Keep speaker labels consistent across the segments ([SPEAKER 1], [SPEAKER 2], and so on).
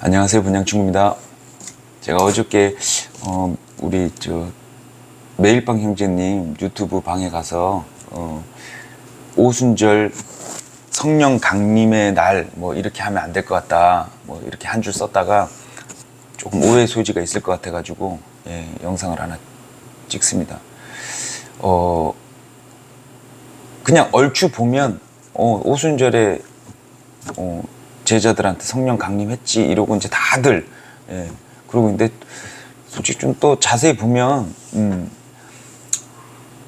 [SPEAKER 1] 안녕하세요 분양친구입니다. 제가 어저께 어, 우리 저 매일방 형제님 유튜브 방에 가서 어, 오순절 성령 강림의 날 뭐 이렇게 하면 안 될 것 같다 뭐 이렇게 한 줄 썼다가 조금 오해 소지가 있을 것 같아 가지고 예, 영상을 하나 찍습니다. 어 그냥 얼추 보면 어, 오순절에 어, 제자들한테 성령 강림했지 이러고 이제 다들 예. 그러고 근데 솔직히 좀 또 자세히 보면 음,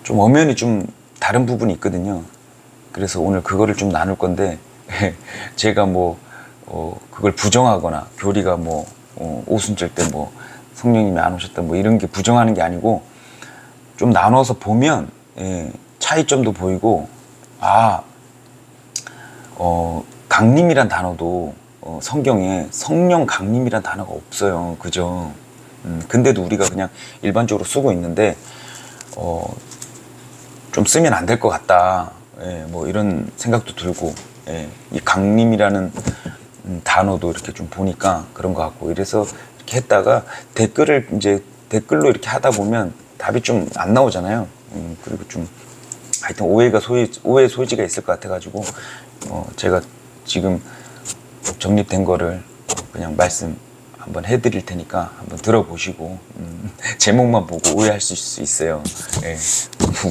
[SPEAKER 1] 좀 엄연히 좀 다른 부분이 있거든요. 그래서 오늘 그거를 좀 나눌 건데 제가 뭐 어, 그걸 부정하거나 교리가 뭐 어, 오순절 때 뭐 성령님이 안 오셨다 뭐 이런 게 부정하는 게 아니고 좀 나눠서 보면 예, 차이점도 보이고 아 어, 강림이란 단어도 어, 성경에 성령 강림이란 단어가 없어요. 그죠? 음, 근데도 우리가 그냥 일반적으로 쓰고 있는데 어, 좀 쓰면 안 될 것 같다. 예, 뭐 이런 생각도 들고 예, 이 강림이라는 음, 단어도 이렇게 좀 보니까 그런 것 같고 이래서 이렇게 했다가 댓글을 이제 댓글로 이렇게 하다 보면 답이 좀 안 나오잖아요. 음, 그리고 좀 하여튼 오해가 소위 오해 소지가 있을 것 같아가지고 어, 제가 지금 정립된 거를 그냥 말씀 한번 해드릴 테니까 한번 들어보시고 음, 제목만 보고 오해할 수 있어요. 예.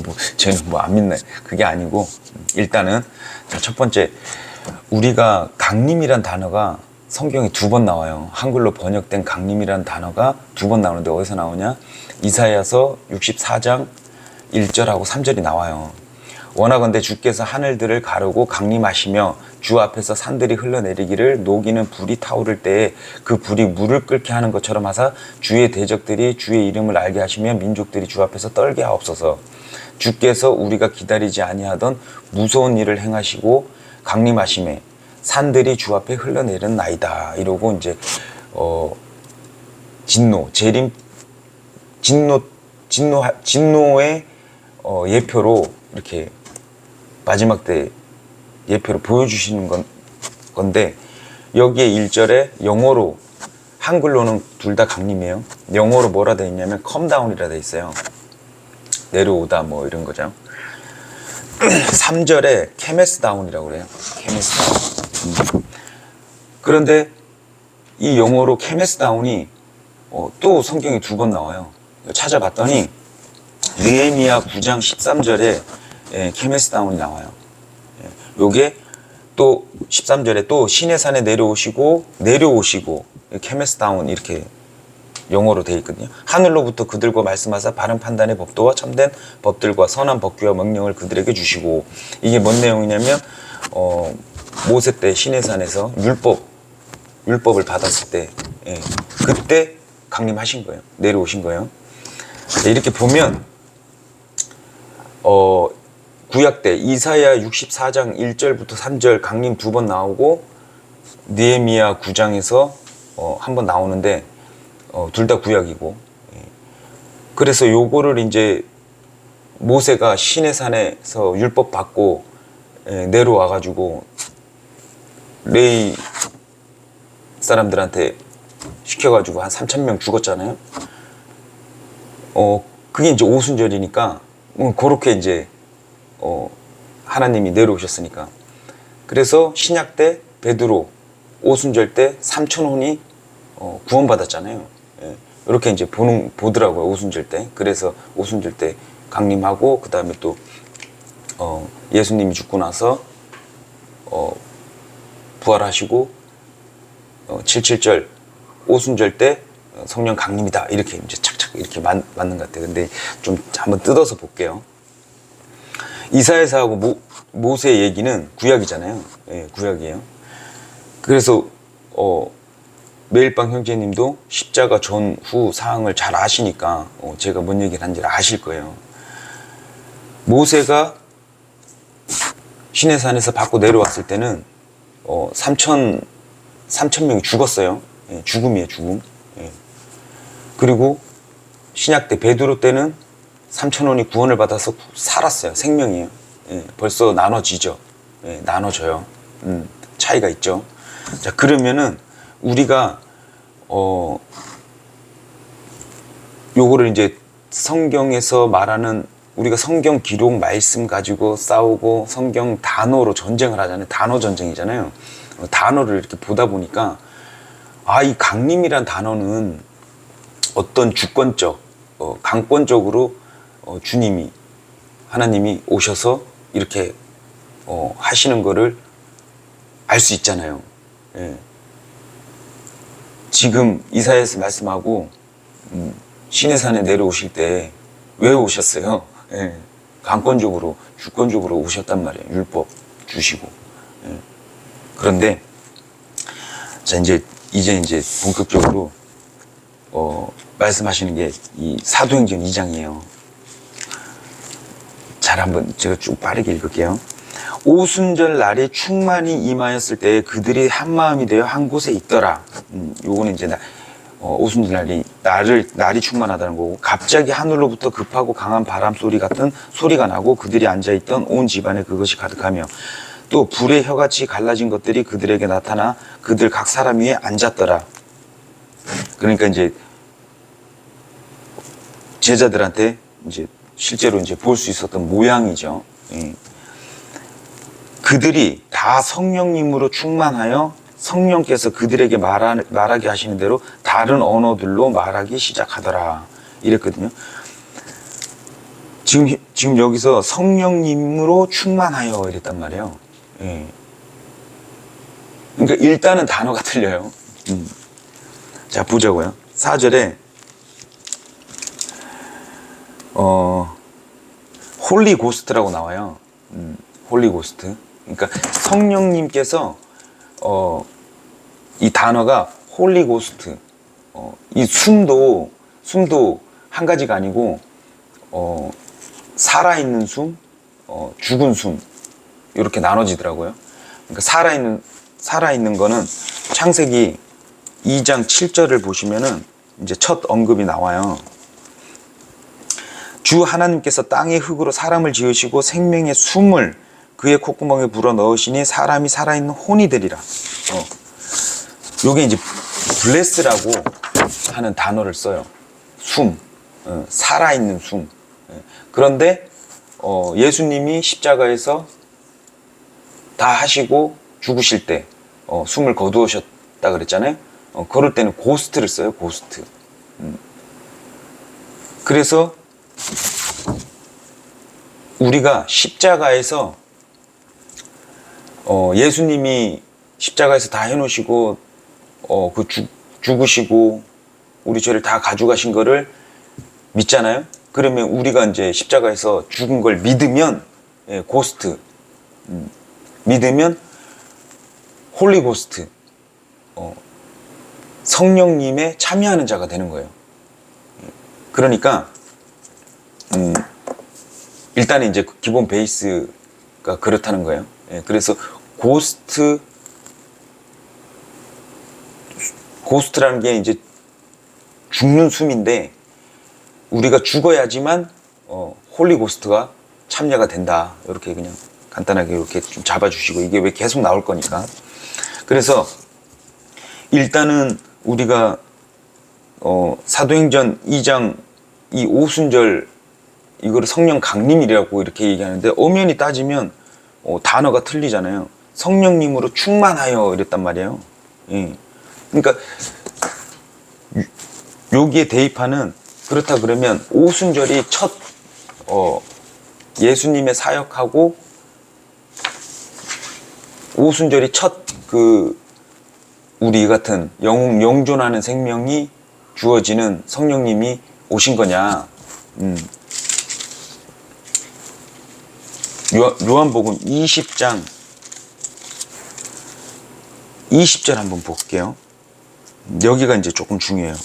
[SPEAKER 1] 뭐, 쟤는 뭐 안 믿네. 그게 아니고 음, 일단은 자, 첫 번째 우리가 강림이란 단어가 성경에 두 번 나와요. 한글로 번역된 강림이란 단어가 두 번 나오는데 어디서 나오냐? 이사야서 64장 1절하고 3절이 나와요. 원하건대 주께서 하늘들을 가르고 강림하시며 주 앞에서 산들이 흘러내리기를 녹이는 불이 타오를 때에 그 불이 물을 끓게 하는 것처럼 하사 주의 대적들이 주의 이름을 알게 하시며 민족들이 주 앞에서 떨게 하옵소서. 주께서 우리가 기다리지 아니하던 무서운 일을 행하시고 강림하심에 산들이 주 앞에 흘러내리는 나이다. 이러고 이제 어 진노 재림 진노 진노 진노의 어, 예표로 이렇게 마지막 때 예표로 보여주시는 건, 건데 여기에 1절에 영어로 한글로는 둘 다 강림이에요. 영어로 뭐라 돼 있냐면 컴다운이라 돼 있어요. 내려오다 뭐 이런 거죠. 3절에 케메스 다운이라고 그래요. 케메스 다운. 음. 그런데 이 영어로 케메스 다운이 어, 또 성경에 두 번 나와요. 찾아봤더니 느헤미야 9장 13절에 예, 케메스 다운이 나와요. 예, 요게 또 13절에 또 신의 산에 내려오시고 내려오시고 케메스 다운 이렇게 영어로 돼 있거든요. 하늘로부터 그들과 말씀하사 바른 판단의 법도와 참된 법들과 선한 법규와 명령을 그들에게 주시고 이게 뭔 내용이냐면 어, 모세 때 신의 산에서 율법 율법을 받았을 때 예, 그때 강림하신 거예요. 내려오신 거예요. 이렇게 보면 어, 구약 때 이사야 64장 1절부터 3절 강림 두 번 나오고 느헤미야 9장에서 어, 한 번 나오는데 어, 둘 다 구약이고 예. 그래서 요거를 이제 모세가 신의 산에서 율법 받고 예, 내려와 가지고 레이 사람들한테 시켜 가지고 한 3천 명 죽었잖아요. 어 그게 이제 오순절이니까 음, 그렇게 이제 어 하나님이 내려오셨으니까 그래서 신약 때 베드로 오순절 때 3천 혼이 어, 구원받았잖아요. 예, 이렇게 이제 보는 보더라고요 오순절 때. 그래서 오순절 때 강림하고 그 다음에 또 어, 예수님이 죽고 나서 어, 부활하시고 어, 77절 오순절 때 어, 성령 강림이다 이렇게 이제 착착 이렇게 맞, 맞는 것 같아요. 근데 좀 한번 뜯어서 볼게요. 이사야서하고 모, 모세 얘기는 구약이잖아요. 예, 구약이에요. 그래서 어, 매일방 형제님도 십자가 전후 사항을 잘 아시니까 어, 제가 뭔 얘기를 한지 아실 거예요. 모세가 신의 산에서 받고 내려왔을 때는 어, 3천 3천 명이 죽었어요. 예, 죽음이에요, 죽음. 예. 그리고 신약 때 베드로 때는 3천 원이 구원을 받아서 살았어요. 생명이에요. 예, 벌써 나눠지죠. 예, 나눠져요. 음, 차이가 있죠. 자, 그러면은 우리가 어 요거를 이제 성경에서 말하는 우리가 성경 기록 말씀 가지고 싸우고 성경 단어로 전쟁을 하잖아요. 단어 전쟁이잖아요. 어, 단어를 이렇게 보다 보니까 아, 이 강림이란 단어는 어떤 주권적, 어, 강권적으로 어, 주님이 하나님이 오셔서 이렇게 어, 하시는 거를 알 수 있잖아요. 예. 지금 이사야에서 말씀하고 음, 시내산에 내려오실 때 왜 오셨어요? 예. 강권적으로 주권적으로 오셨단 말이에요. 율법 주시고. 예. 그런데 자 이제 이제 이제 본격적으로 어, 말씀하시는 게 이 사도행전 2장이에요. 잘 한번 제가 쭉 빠르게 읽을게요. 오순절 날에 충만이 임하였을 때 그들이 한 마음이 되어 한 곳에 있더라. 음, 요거는 이제 나, 어, 오순절 날이 날을 날이 충만하다는 거고 갑자기 하늘로부터 급하고 강한 바람 소리 같은 소리가 나고 그들이 앉아 있던 온 집안에 그것이 가득하며 또 불의 혀같이 갈라진 것들이 그들에게 나타나 그들 각 사람 위에 앉았더라. 그러니까 이제 제자들한테 이제 실제로 이제 볼 수 있었던 모양이죠. 예. 그들이 다 성령님으로 충만하여 성령께서 그들에게 말하, 말하게 하시는 대로 다른 언어들로 말하기 시작하더라. 이랬거든요. 지금, 지금 여기서 성령님으로 충만하여 이랬단 말이에요. 예. 그러니까 일단은 단어가 틀려요. 음. 자, 보자고요. 4절에 어, 홀리 고스트라고 나와요. 음, 홀리 고스트. 그러니까 성령님께서 어, 이 단어가 홀리 고스트. 어, 이 숨도 숨도 한 가지가 아니고 어, 살아있는 숨, 어, 죽은 숨 이렇게 나눠지더라고요. 그러니까 살아있는 살아있는 거는 창세기 2장 7절을 보시면은 이제 첫 언급이 나와요. 주 하나님께서 땅의 흙으로 사람을 지으시고 생명의 숨을 그의 콧구멍에 불어 넣으시니 사람이 살아있는 혼이 되리라. 어. 요게 이제 블레스라고 하는 단어를 써요. 숨, 어, 살아있는 숨. 예. 그런데 어, 예수님이 십자가에서 다 하시고 죽으실 때 어, 숨을 거두셨다 그랬잖아요. 어, 그럴 때는 고스트를 써요. 고스트. 음. 그래서 우리가 십자가에서 어, 예수님이 십자가에서 다 해놓으시고 어, 그 죽, 죽으시고 우리 죄를 다 가져가신 거를 믿잖아요. 그러면 우리가 이제 십자가에서 죽은 걸 믿으면 예, 고스트 음, 믿으면 홀리 고스트 어, 성령님의 참여하는 자가 되는 거예요. 그러니까 음, 일단은 이제 기본 베이스가 그렇다는 거예요. 예, 그래서 고스트 고스트라는 게 이제 죽는 숨인데 우리가 죽어야지만 어, 홀리 고스트가 참여가 된다. 이렇게 그냥 간단하게 이렇게 좀 잡아주시고 이게 왜 계속 나올 거니까. 그래서 일단은 우리가 어, 사도행전 2장 이 오순절 이거를 성령 강림이라고 이렇게 얘기하는데 엄연히 따지면 어, 단어가 틀리잖아요. 성령님으로 충만하여 이랬단 말이에요. 예. 그러니까 요- 여기에 대입하는 그렇다 그러면 오순절이 첫 어, 예수님의 사역하고 오순절이 첫 그 우리 같은 영, 영존하는 생명이 주어지는 성령님이 오신 거냐? 음. 요, 요한 복음 20장 20절 한번 볼게요. 여기가 이제 조금 중요해요.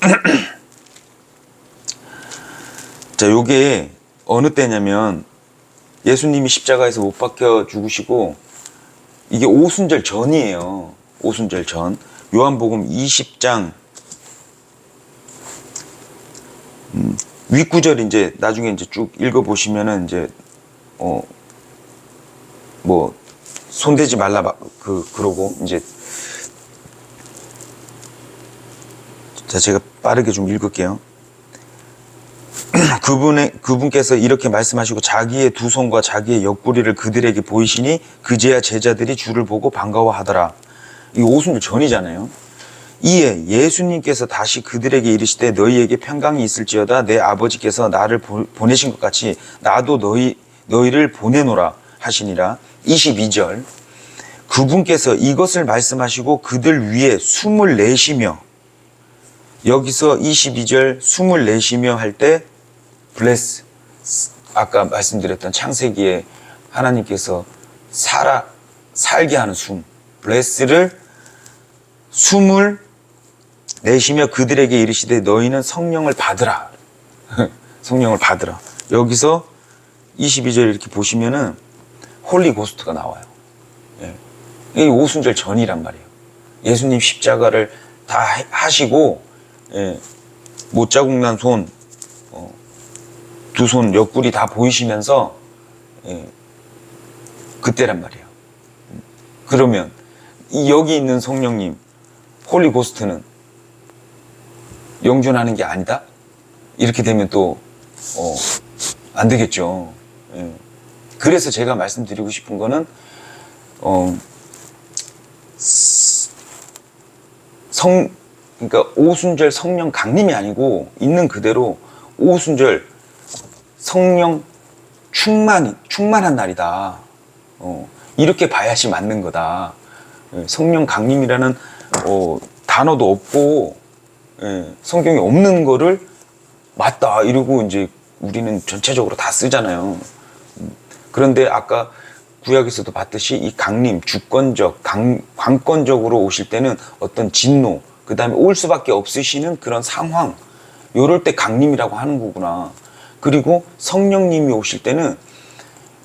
[SPEAKER 1] 자, 요게 어느 때냐면 예수님이 십자가에서 못 박혀 죽으시고 이게 오순절 전이에요. 오순절 전. 요한복음 20장 음, 윗구절 이제 나중에 이제 쭉 읽어보시면은 이제 어 뭐 손대지 말라 그 그러고 이제 자 제가 빠르게 좀 읽을게요. 그분의 그분께서 이렇게 말씀하시고 자기의 두 손과 자기의 옆구리를 그들에게 보이시니 그제야 제자들이 주를 보고 반가워하더라. 이 오순절 전이잖아요. 이에 예수님께서 다시 그들에게 이르시되 너희에게 평강이 있을지어다 내 아버지께서 나를 보- 보내신 것 같이 나도 너희 너희를 보내노라 하시니라. 22절 그분께서 이것을 말씀하시고 그들 위에 숨을 내쉬며 여기서 22절 숨을 내쉬며 할 때 블레스 아까 말씀드렸던 창세기에 하나님께서 살아 살게 하는 숨 블레스를 숨을 내쉬며 그들에게 이르시되 너희는 성령을 받으라. 성령을 받으라. 여기서 22절 이렇게 보시면은 홀리 고스트가 나와요. 예. 이 오순절 전이란 말이에요. 예수님 십자가를 다 해- 하시고 예, 못 자국 난 손, 어, 두손 옆구리 다 보이시면서 예, 그때란 말이에요. 음, 그러면 이 여기 있는 성령님, 홀리 고스트는 영존하는 게 아니다? 이렇게 되면 또, 어, 안 되겠죠. 예. 그래서 제가 말씀드리고 싶은 거는, 어, 성, 그러니까 오순절 성령 강림이 아니고 있는 그대로 오순절 성령 충만, 충만한 날이다. 어, 이렇게 봐야지 맞는 거다. 예, 성령 강림이라는 어, 단어도 없고 예, 성경에 없는 거를 맞다 이러고 이제 우리는 전체적으로 다 쓰잖아요. 음, 그런데 아까 구약에서도 봤듯이 이 강림, 주권적, 강, 관건적으로 오실 때는 어떤 진노, 그 다음에 올 수밖에 없으시는 그런 상황, 요럴 때 강림이라고 하는 거구나. 그리고 성령님이 오실 때는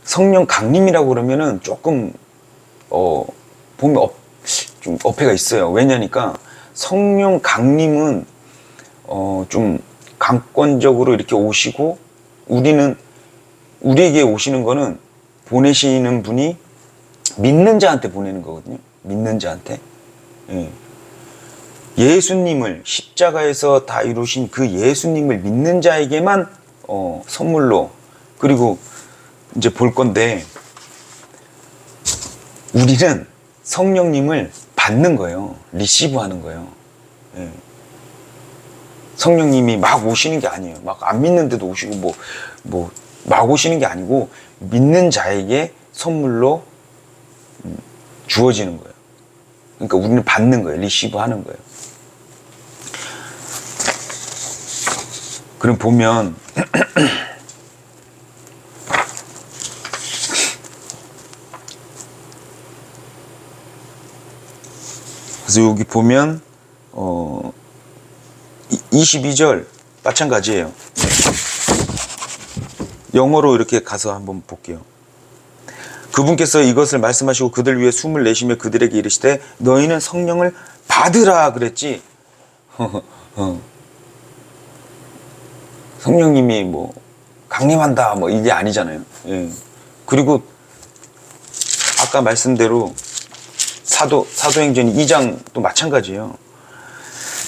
[SPEAKER 1] 성령 강림이라고 그러면은 조금, 어, 보면 업, 좀 어폐가 있어요. 왜냐니까 성령 강림은, 어, 좀 강권적으로 이렇게 오시고 우리는, 우리에게 오시는 거는 보내시는 분이 믿는 자한테 보내는 거거든요. 믿는 자한테. 예. 예수님을 십자가에서 다 이루신 그 예수님을 믿는 자에게만 어, 선물로 그리고 이제 볼 건데 우리는 성령님을 받는 거예요. 리시브 하는 거예요. 예. 성령님이 막 오시는 게 아니에요. 막 안 믿는데도 오시고 뭐 뭐 막 오시는 게 아니고 믿는 자에게 선물로 음, 주어지는 거예요. 그러니까 우리는 받는 거예요. 리시브 하는 거예요. 그럼 보면 그래서 여기 보면 어 22절 마찬가지예요. 영어로 이렇게 가서 한번 볼게요. 그분께서 이것을 말씀하시고 그들 위해 숨을 내쉬며 그들에게 이르시되 너희는 성령을 받으라 그랬지. 어. 성령님이 뭐 강림한다 뭐 이게 아니잖아요. 예. 그리고 아까 말씀대로 사도 사도행전 2장 또 마찬가지예요.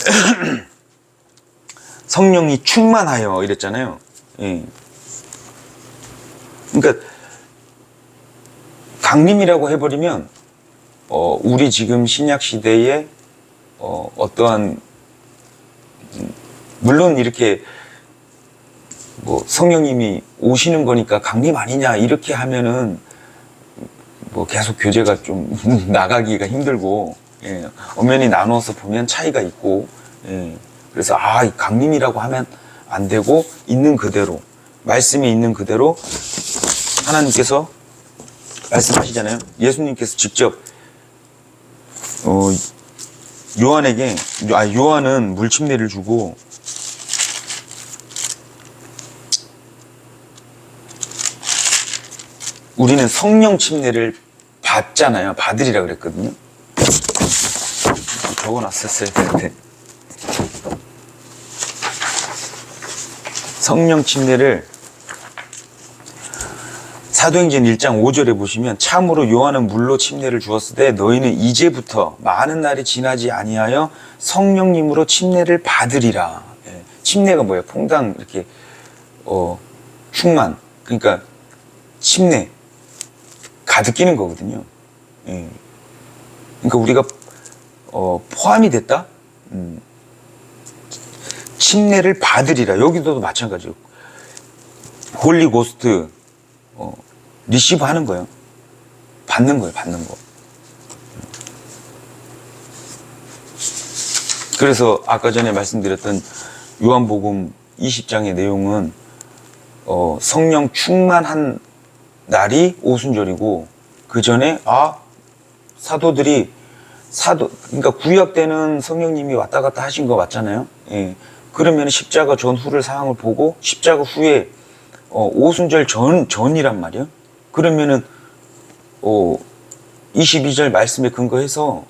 [SPEAKER 1] 성령이 충만하여 이랬잖아요. 예. 그러니까 강림이라고 해버리면 어, 우리 지금 신약 시대에 어, 어떠한 음, 물론 이렇게 뭐 성령님이 오시는 거니까 강림 아니냐 이렇게 하면은 뭐 계속 교제가 좀 나가기가 힘들고 예, 엄연히 나눠서 보면 차이가 있고 예, 그래서 아이 강림이라고 하면 안 되고 있는 그대로 말씀이 있는 그대로 하나님께서 말씀하시잖아요. 예수님께서 직접 어, 요한에게 아 요한은 물침례를 주고 우리는 성령 침례를 받잖아요. 받으리라 그랬거든요. 적어놨었어야 되는데. 성령 침례를 사도행전 1장 5절에 보시면 참으로 요한은 물로 침례를 주었을 때 너희는 이제부터 많은 날이 지나지 아니하여 성령님으로 침례를 받으리라. 예, 침례가 뭐예요? 퐁당 이렇게 어 충만 그러니까 침례 가득 끼는 거거든요. 예. 그러니까 우리가 어, 포함이 됐다. 음. 침례를 받으리라. 여기도 마찬가지고 홀리 고스트 어, 리시브 하는 거예요. 받는 거예요, 받는 거. 그래서 아까 전에 말씀드렸던 요한복음 20장의 내용은 어, 성령 충만한 날이 오순절이고 그 전에 아 사도들이 사도 그러니까 구약 때는 성령님이 왔다 갔다 하신 거 맞잖아요. 예. 그러면 십자가 전후를 상황을 보고 십자가 후에 어, 오순절 전 전이란 말이에요. 그러면은 어 22절 말씀에 근거해서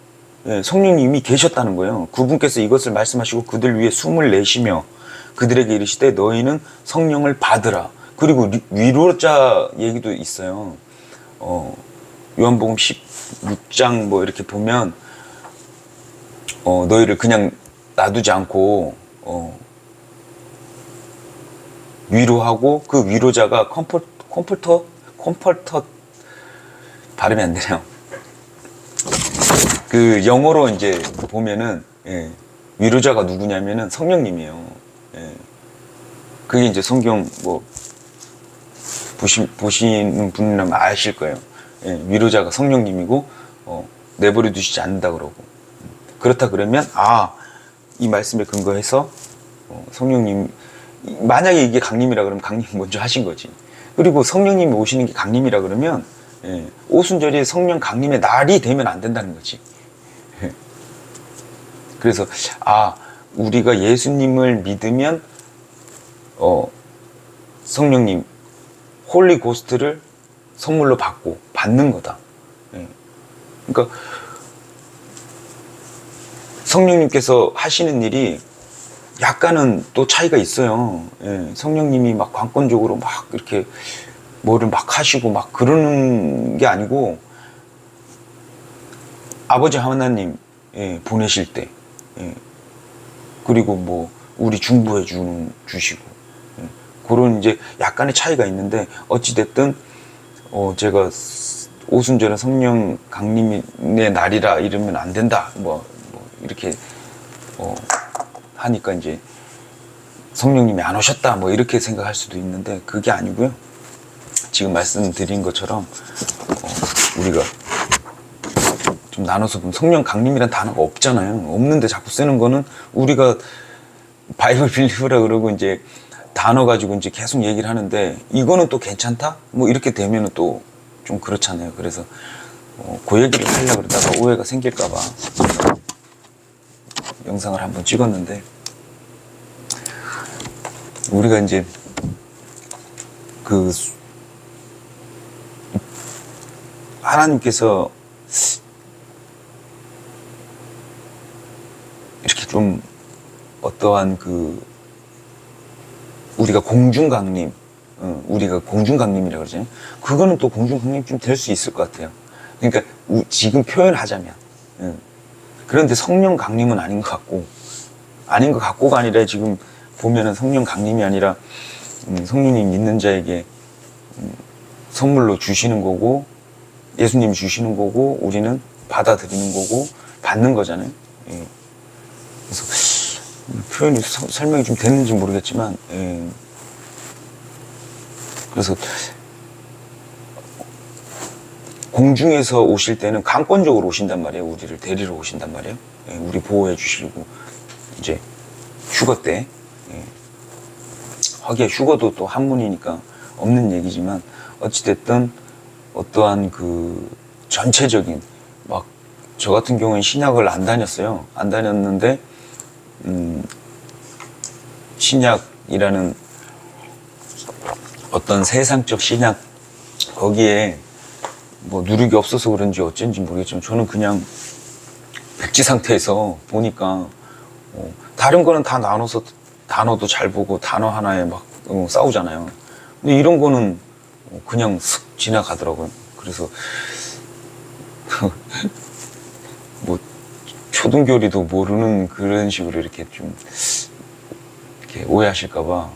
[SPEAKER 1] 예, 성령님이 계셨다는 거예요. 그분께서 이것을 말씀하시고 그들 위해 숨을 내쉬며 그들에게 이르시되 너희는 성령을 받으라. 그리고 리- 위로자 얘기도 있어요. 어, 요한복음 16장 뭐 이렇게 보면 어, 너희를 그냥 놔두지 않고 어, 위로하고 그 위로자가 컴포, 컴포터 컴포터 발음이 안 되네요. 그 영어로 이제 보면은 예, 위로자가 누구냐면은 성령님이에요. 예. 그게 이제 성경 뭐 보시, 보시는 분이라면 아실 거예요. 예, 위로자가 성령님이고 어, 내버려 두시지 않는다 그러고 그렇다 그러면 아 이 말씀에 근거해서 어, 성령님 만약에 이게 강림이라 그러면 강림 먼저 하신 거지. 그리고 성령님이 오시는 게 강림이라 그러면 예, 오순절이 성령 강림의 날이 되면 안 된다는 거지. 예. 그래서 아 우리가 예수님을 믿으면 어 성령님 홀리 고스트를 선물로 받고 받는 거다. 예. 그러니까 성령님께서 하시는 일이 약간은 또 차이가 있어요. 예, 성령님이 막 관건적으로 막 이렇게 뭐를 막 하시고 막 그러는 게 아니고 아버지 하나님 예, 보내실 때 예, 그리고 뭐 우리 중부해 주시고 예, 그런 이제 약간의 차이가 있는데 어찌 됐든 어 제가 오순절은 성령 강림의 날이라 이러면 안 된다. 뭐, 뭐 이렇게 어 하니까 이제 성령님이 안 오셨다. 뭐 이렇게 생각할 수도 있는데 그게 아니고요. 지금 말씀드린 것처럼 어, 우리가 좀 나눠서 보면 성령 강림이란 단어가 없잖아요. 없는데 자꾸 쓰는 거는 우리가 바이블 빌리브라 그러고 이제 단어 가지고 이제 계속 얘기를 하는데 이거는 또 괜찮다? 뭐 이렇게 되면은 또 좀 그렇잖아요. 그래서 어, 그 얘기를 하려고 그러다가 오해가 생길까봐 영상을 한번 찍었는데 우리가 이제 그 수- 하나님께서 이렇게 좀 어떠한 그 우리가 공중강림, 어, 우리가 공중강림이라고 그러잖아요. 그거는 또 공중강림 좀될수 있을 것 같아요. 그러니까 우- 지금 표현하자면. 어. 그런데 성령 강림은 아닌 것 같고, 아닌 것 같고가 아니라 지금 보면은 성령 강림이 아니라 음, 성령님 믿는 자에게 음, 선물로 주시는 거고, 예수님이 주시는 거고, 우리는 받아들이는 거고, 받는 거잖아요. 예. 그래서 표현이 서- 설명이 좀 되는지 모르겠지만 예. 그래서 공중에서 오실 때는 강권적으로 오신단 말이에요 우리를 데리러 오신단 말이에요 예, 우리 보호해 주시고 이제 휴거 때 예. 하기야 휴거도 또 한문이니까 없는 얘기지만 어찌됐든 어떠한 그 전체적인 막 저 같은 경우는 신약을 안 다녔어요 안 다녔는데 음, 신약이라는 어떤 세상적 신약 거기에 뭐 누르기 없어서 그런지 어쩐지 모르겠지만 저는 그냥 백지 상태에서 보니까 어, 다른 거는 다 나눠서 단어도 잘 보고 단어 하나에 막 어, 싸우잖아요. 근데 이런 거는 어, 그냥 슥 지나가더라고요. 그래서 뭐 초등교리도 모르는 그런 식으로 이렇게 좀 이렇게 오해하실까봐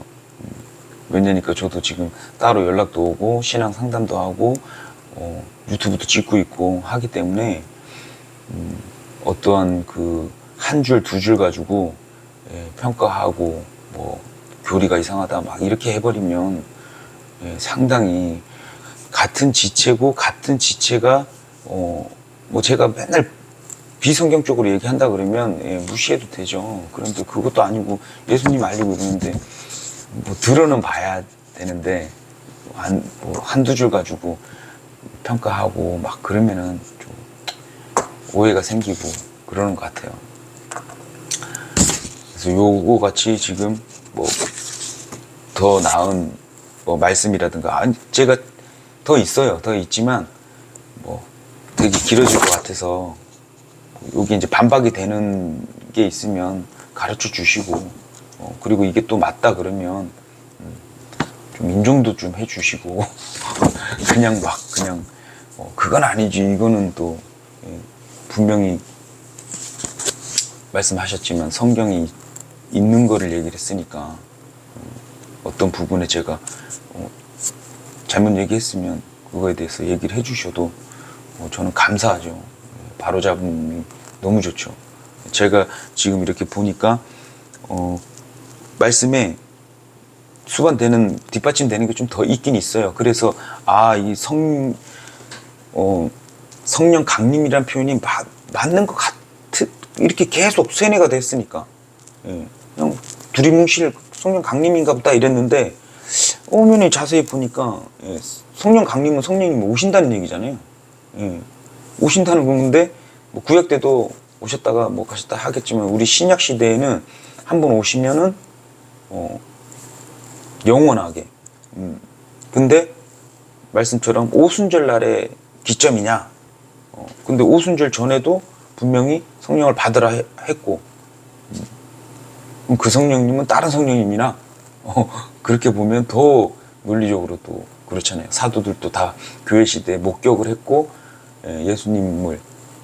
[SPEAKER 1] 몇 년이니까? 저도 지금 따로 연락도 오고 신앙 상담도 하고 어, 유튜브도 찍고 있고 하기 때문에 음, 어떠한 그 한 줄 두 줄 가지고 예, 평가하고 뭐 교리가 이상하다 막 이렇게 해버리면 예, 상당히 같은 지체고 같은 지체가 어, 뭐 제가 맨날 비성경적으로 얘기한다 그러면 예, 무시해도 되죠. 그런데 그것도 아니고 예수님 알리고 있는데 뭐 들어는 봐야 되는데 한, 뭐 한두 줄 가지고 평가하고 막 그러면은 좀 오해가 생기고 그러는 것 같아요. 그래서 요거 같이 지금 뭐 더 나은 뭐 말씀이라든가 아니 제가 더 있어요. 더 있지만 뭐 되게 길어질 것 같아서 여기 이제 반박이 되는 게 있으면 가르쳐 주시고 어, 그리고 이게 또 맞다 그러면 음, 좀 인정도 좀 해주시고 그냥 막 그냥 어, 그건 아니지 이거는 또 예, 분명히 말씀하셨지만 성경이 있는 거를 얘기를 했으니까 음, 어떤 부분에 제가 어, 잘못 얘기했으면 그거에 대해서 얘기를 해주셔도 어, 저는 감사하죠. 예, 바로 잡음이 너무 좋죠. 제가 지금 이렇게 보니까 어, 말씀에 수반되는 뒷받침되는 게 좀 더 있긴 있어요. 그래서 아 이 성 어, 성령 강림이라는 표현이 마- 맞는 것 같, 이렇게 계속 세뇌가 됐으니까. 예, 그냥 두리뭉실 성령 강림인가 보다 이랬는데, 오면에 자세히 보니까, 예, 성령 강림은 성령님이 오신다는 얘기잖아요. 예, 오신다는 건데, 뭐 구약 때도 오셨다가 뭐 가셨다 하겠지만, 우리 신약 시대에는 한 번 오시면은, 어, 영원하게. 음, 근데, 말씀처럼 오순절 날에 기점이냐? 어, 근데 오순절 전에도 분명히 성령을 받으라 해- 했고, 음, 그 성령님은 다른 성령님이나, 어, 그렇게 보면 더 논리적으로 또 그렇잖아요. 사도들도 다 교회 시대에 목격을 했고, 예, 예수님을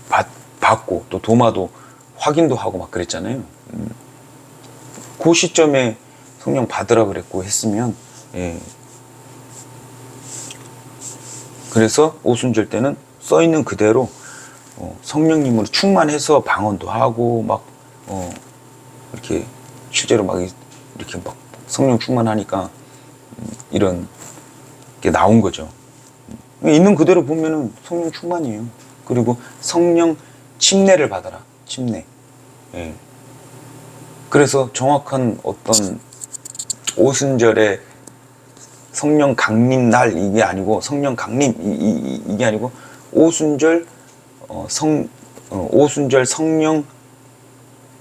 [SPEAKER 1] 받, 받고, 또 도마도 확인도 하고 막 그랬잖아요. 음, 그 시점에 성령 받으라 그랬고 했으면, 예, 그래서 오순절 때는 써 있는 그대로 어, 성령님으로 충만해서 방언도 하고 막 어, 이렇게 실제로 막 이- 이렇게 막 성령 충만하니까 음, 이런 게 나온 거죠. 음, 있는 그대로 보면은 성령 충만이에요. 그리고 성령 침례를 받아라. 침례. 예. 그래서 정확한 어떤 오순절에 성령 강림 날 이게 아니고 성령 강림 이, 이, 게 아니고 오순절 어, 성 어, 오순절 성령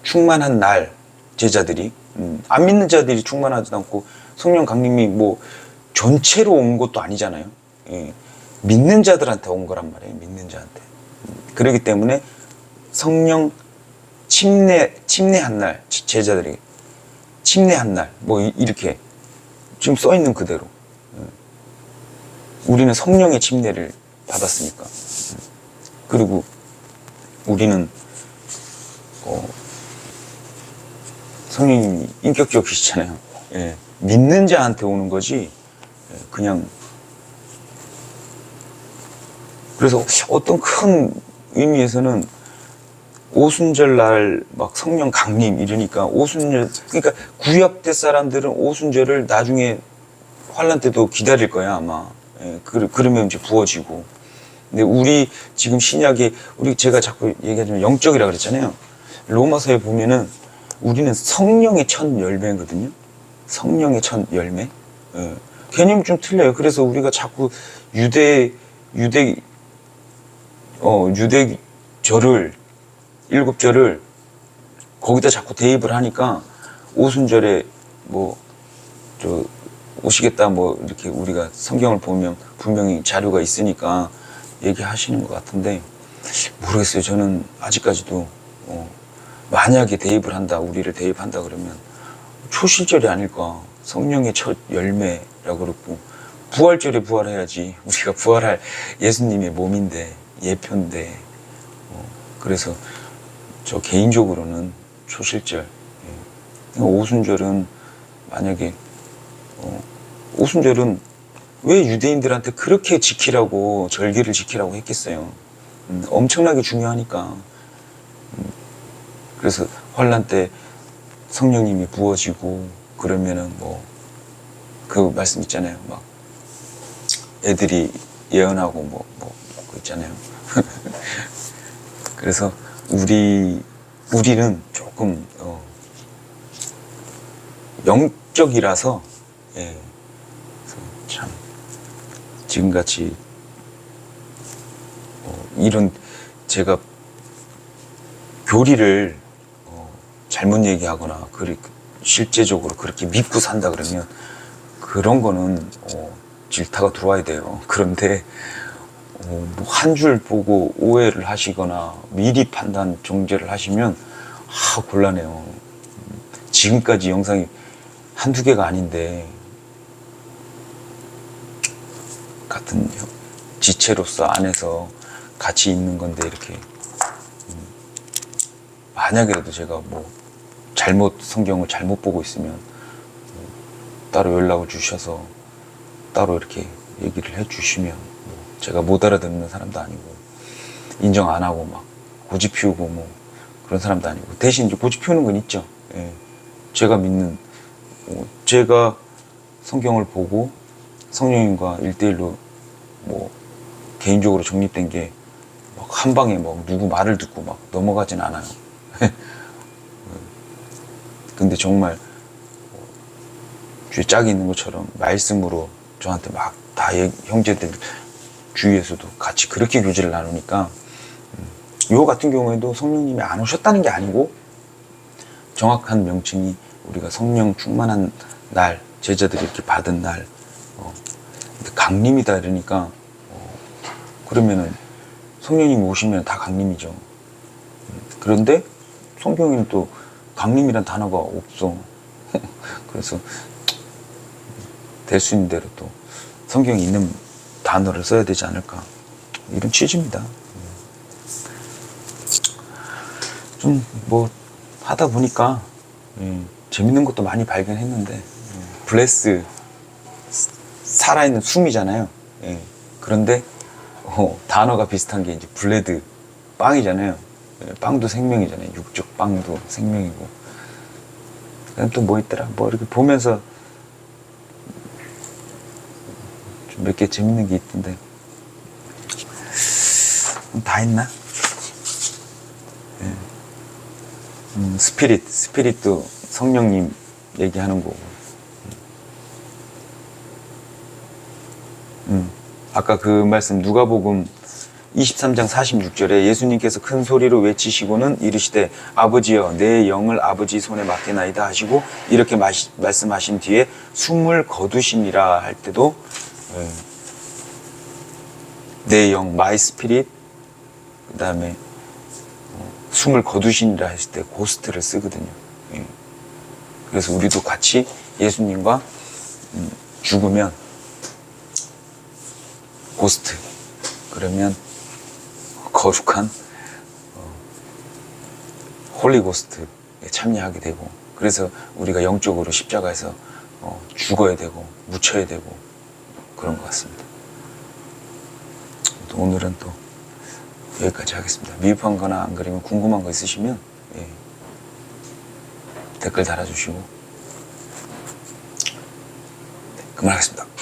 [SPEAKER 1] 충만한 날 제자들이 음, 안 믿는 자들이 충만하지도 않고 성령 강림이 뭐 전체로 온 것도 아니잖아요. 예. 믿는 자들한테 온 거란 말이에요. 믿는 자한테. 음, 그렇기 때문에 성령 침례 침례한 날 제- 제자들이 침례한 날 뭐 이렇게 지금 써 있는 그대로 우리는 성령의 침례를 받았으니까. 그리고 우리는 어, 성령님이 인격적이시잖아요. 예, 믿는 자한테 오는 거지 예, 그냥 그래서 어떤 큰 의미에서는 오순절 날 막 성령 강림 이러니까 오순절 그러니까 구약 때 사람들은 오순절을 나중에 환란 때도 기다릴 거야 아마. 예, 그, 그러면 이제 부어지고. 근데 우리 지금 신약에 우리 제가 자꾸 얘기하지만 영적이라 그랬잖아요. 로마서에 보면은 우리는 성령의 첫 열매거든요. 성령의 첫 열매. 예. 개념이 좀 틀려요. 그래서 우리가 자꾸 유대 유대 어 유대 절을 일곱 절을 거기다 자꾸 대입을 하니까 오순절에 뭐 저 오시겠다 뭐 이렇게 우리가 성경을 보면 분명히 자료가 있으니까 얘기하시는 것 같은데 모르겠어요. 저는 아직까지도 어, 만약에 대입을 한다, 우리를 대입한다 그러면 초실절이 아닐까. 성령의 첫 열매라고 그랬고 부활절에 부활해야지. 우리가 부활할 예수님의 몸인데, 예표인데. 어, 그래서 저 개인적으로는 초실절, 예. 오순절은 만약에, 어, 오순절은 왜 유대인들한테 그렇게 지키라고, 절기를 지키라고 했겠어요. 음, 엄청나게 중요하니까. 음, 그래서 환란 때 성령님이 부어지고, 그러면은 뭐, 그 말씀 있잖아요. 막 애들이 예언하고 뭐, 뭐, 그 있잖아요. 그래서 우리, 우리는 조금, 어, 영적이라서, 예. 참, 지금같이, 어, 이런, 제가 교리를, 어, 잘못 얘기하거나, 그리, 실제적으로 그렇게 믿고 산다 그러면, 그런 거는, 어, 질타가 들어와야 돼요. 그런데, 한 줄 보고 오해를 하시거나 미리 판단 정죄를 하시면 아 곤란해요. 음, 지금까지 영상이 한두 개가 아닌데 같은 형- 지체로서 안에서 같이 있는 건데 이렇게 음, 만약이라도 제가 뭐 잘못 성경을 잘못 보고 있으면 뭐 따로 연락을 주셔서 따로 이렇게 얘기를 해주시면 뭐 제가 못 알아듣는 사람도 아니고 인정 안 하고 막 고집 피우고 뭐 그런 사람도 아니고 대신 이제 고집 피우는 건 있죠. 예. 제가 믿는 뭐 제가 성경을 보고 성령님과 일대일로뭐 개인적으로 정립된 게 막 한 방에 뭐 누구 말을 듣고 막 넘어가진 않아요. 근데 정말 주에 짝이 있는 것처럼 말씀으로 저한테 막 다 형제들 주위에서도 같이 그렇게 교제를 나누니까 음, 요 같은 경우에도 성령님이 안 오셨다는 게 아니고 정확한 명칭이 우리가 성령 충만한 날 제자들이 이렇게 받은 날 어, 강림이다 이러니까 어, 그러면은 성령님이 오시면 다 강림이죠. 음, 그런데 성경에는 또 강림이란 단어가 없어. 그래서 될 수 있는 대로 또 성경에 있는 단어를 써야 되지 않을까 이런 취지입니다. 좀 뭐 하다 보니까 예, 재밌는 것도 많이 발견했는데 예, 블레스 스- 살아있는 숨이잖아요. 예, 그런데 어, 단어가 비슷한 게 이제 블레드 빵이잖아요. 예, 빵도 생명이잖아요. 육적 빵도 생명이고. 그다음 또 뭐 있더라? 뭐 이렇게 보면서 좀 몇 개 재밌는 게 있던데 음, 다 했나? 예. 음, 스피릿 스피릿도 성령님 얘기하는 거고 음, 아까 그 말씀 누가복음 23장 46절에 예수님께서 큰 소리로 외치시고는 이르시되 아버지여 내 영을 아버지 손에 맡기나이다 하시고 이렇게 마시- 말씀하신 뒤에 숨을 거두시니라 할 때도 예, 내 영, 마이 스피릿 그 다음에 숨을 거두시니라 했을 때 고스트를 쓰거든요. 예. 그래서 우리도 같이 예수님과 음, 죽으면 고스트 그러면 거룩한 어, 홀리 고스트에 참여하게 되고 그래서 우리가 영적으로 십자가에서 어, 죽어야 되고 묻혀야 되고 그런 것 같습니다. 또 오늘은 또 여기까지 하겠습니다. 미흡한 거나 안 그리면 궁금한 거 있으시면 예, 댓글 달아주시고 네, 그만하겠습니다.